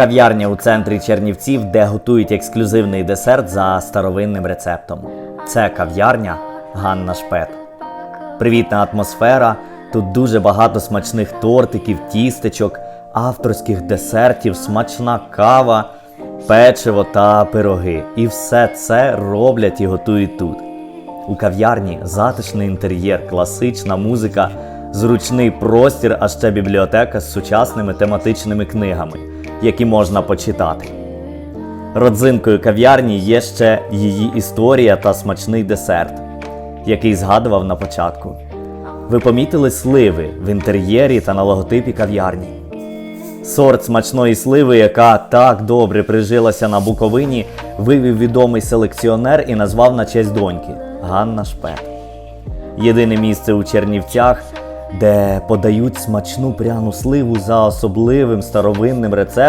кав'ярня у центрі Чернівців, де готують ексклюзивний десерт за старовинним рецептом. Це кав'ярня Ганна Шпет. Привітна атмосфера. Тут дуже багато смачних тортиків, тістечок, авторських десертів, смачна кава, печиво та пироги. І все це роблять і готують тут. У кав'ярні затишний інтер'єр, класична музика, зручний простір, а ще бібліотека з сучасними тематичними книгами, які можна почитати. Родзинкою кав'ярні є ще її історія та смачний десерт, який згадував на початку. Ви помітили сливи в інтер'єрі та на логотипі кав'ярні. Сорт смачної сливи, яка так добре прижилася на Буковині, вивів відомий селекціонер і назвав на честь доньки Ганна Шпет. Єдине місце у Чернівцях, де подають смачну пряну сливу за особливим старовинним рецептом.